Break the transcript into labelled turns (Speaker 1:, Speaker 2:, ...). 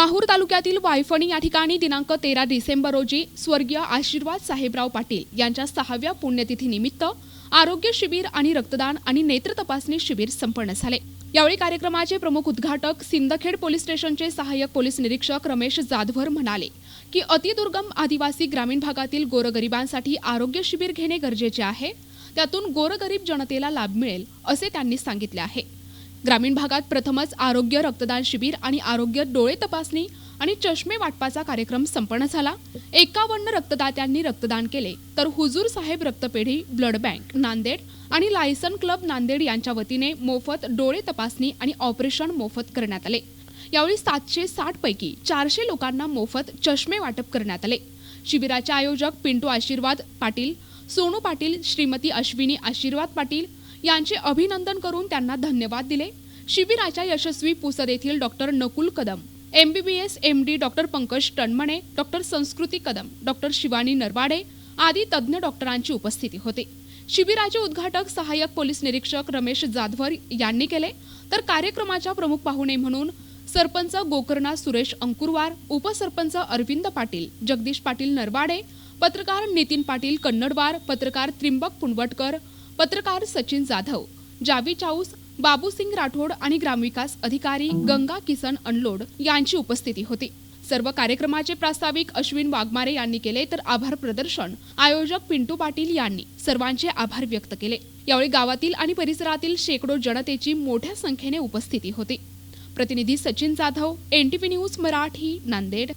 Speaker 1: माहूर तालुक्यातील वायफणी या ठिकाणी दिनांक तेरा डिसेंबर रोजी स्वर्गीय आशीर्वाद साहेबराव पाटील यांच्या सहाव्या पुण्यतिथीनिमित्त आरोग्य शिबिर आणि रक्तदान आणि नेत्र तपासणी शिबिर संपन्न झाले. यावेळी कार्यक्रमाचे प्रमुख उद्घाटक सिंदखेड पोलीस स्टेशनचे सहाय्यक पोलीस निरीक्षक रमेश जाधवर म्हणाले की अतिदुर्गम आदिवासी ग्रामीण भागातील गोरगरिबांसाठी आरोग्य शिबिर घेणे गरजेचे आहे. त्यातून गोरगरीब जनतेला लाभ मिळेल असे त्यांनी सांगितले आहे. ग्रामीण भागात प्रथमच आरोग्य रक्तदान शिबिर आणि आरोग्य डोळे तपासणी आणि चष्मे वाटपाचा कार्यक्रम संपन्न झाला. एकावन्न रक्तदात्यांनी रक्तदान केले. तर हुजूर साहेब रक्तपेढी ब्लड बँक नांदेड आणि लायसन क्लब नांदेड यांच्या वतीने मोफत डोळे तपासणी आणि ऑपरेशन मोफत करण्यात आले. यावेळी सातशे साठ पैकी चारशे लोकांना मोफत चष्मे वाटप करण्यात आले. शिबिराचे आयोजक पिंटू आशीर्वाद पाटील सोनू पाटील श्रीमती अश्विनी आशीर्वाद पाटील यांचे अभिनंदन करून त्यांना धन्यवाद दिले. शिबिराच्या यशस्वी पुसद येथील doctor Nakul Kadam MBBS MD doctor Pankaj Tanmane doctor Sanskruti Kadam doctor Shivani Narwade आदी तज्ज्ञ डॉक्टरांची उपस्थिती होती. शिबिराचे उद्घाटक सहाय्यक पोलीस निरीक्षक रमेश जाधवर यांनी केले. तर कार्यक्रमाच्या प्रमुख पाहुणे म्हणून सरपंच गोकर्णा सुरेश अंकुरवार उपसरपंच अरविंद पाटील जगदीश पाटील नरवाडे पत्रकार नितीन पाटील कन्नडवार पत्रकार त्रिंबक पुनवटकर पत्रकार सचिन जाधव जावी चाऊस बाबूसिंग राठोड आणि ग्रामविकास अधिकारी गंगा किसन अनलोड यांची उपस्थिती होती. सर्व कार्यक्रमाचे प्रास्ताविक अश्विन वाघमारे यांनी केले तर आभार प्रदर्शन आयोजक पिंटू पाटील यांनी सर्वांचे आभार व्यक्त केले. यावेळी गावातील आणि परिसरातील शेकडो जनतेची मोठ्या संख्येने उपस्थिती होती. प्रतिनिधी सचिन जाधव एनटीव्ही न्यूज मराठी नांदेड.